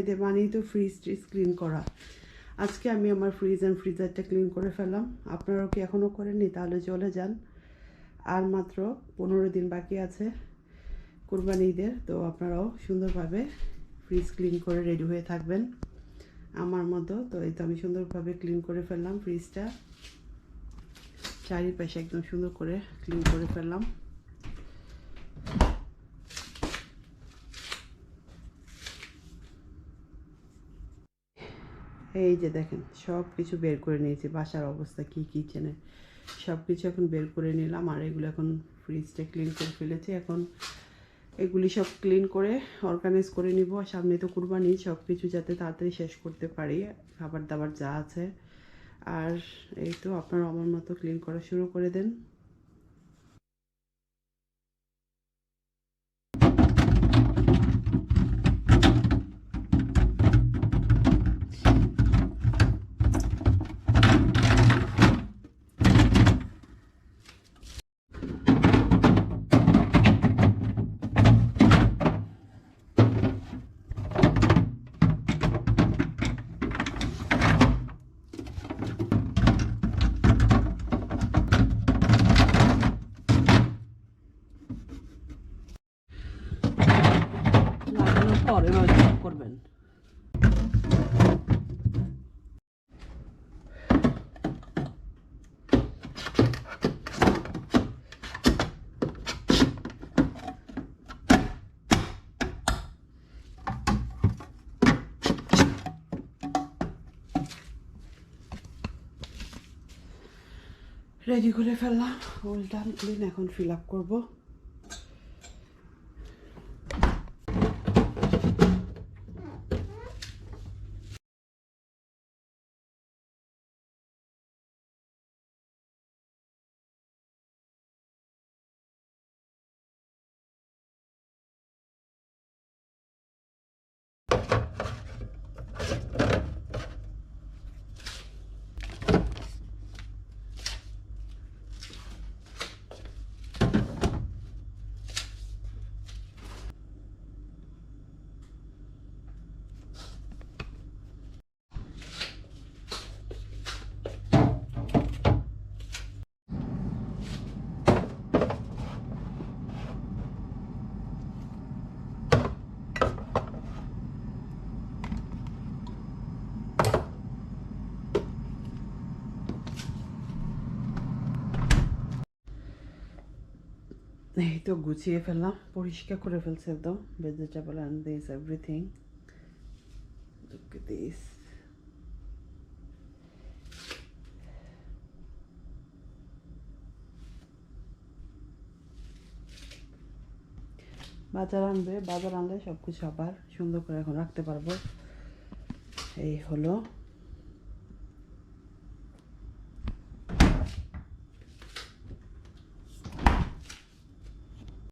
এদের মানেই তো ফ্রিজ ট্রিজ ক্লিন করা। আজকে আমি আমার ফ্রিজ অ্যান্ড ফ্রিজারটা ক্লিন করে ফেললাম। আপনারাও কি এখনও করেননি? তাহলে চলে যান। আর মাত্র পনেরো দিন বাকি আছে কোরবানি ঈদের, তো আপনারাও সুন্দরভাবে ফ্রিজ ক্লিন করে রেডি হয়ে থাকবেন। আমার মতো, তো এই তো আমি সুন্দরভাবে ক্লিন করে ফেললাম ফ্রিজটা চারিপাশে একদম সুন্দর করে ক্লিন করে ফেললাম। এই যে দেখেন সব কিছু বের করে নিয়েছি। বাসার অবস্থা কি কিচেনে সব কিছু এখন বের করে নিলাম আর এগুলো এখন ফ্রিজটা ক্লিন করে ফেলেছি। এখন এগুলি সব ক্লিন করে অর্গানাইজ করে নিব। আর সামনে তো কুরবানি সব কিছু যাতে তাড়াতাড়ি শেষ করতে পারি। খাবার দাবার যা আছে। আর এই তো আপনারা আমার মতো ক্লিন করা শুরু করে দেন। পর এবার করবেন রেডি করে ফেললাম ওলটান ক্লিন এখন ফিল আপ করব এই তো গুছিয়ে ফেললাম, পরিষ্কার করে ফেলছে একদম vegetable and this everything this. বাজার আনবে, বাজার আনলে সব কিছু আবার সুন্দর করে এখন রাখতে পারব। এই হলো।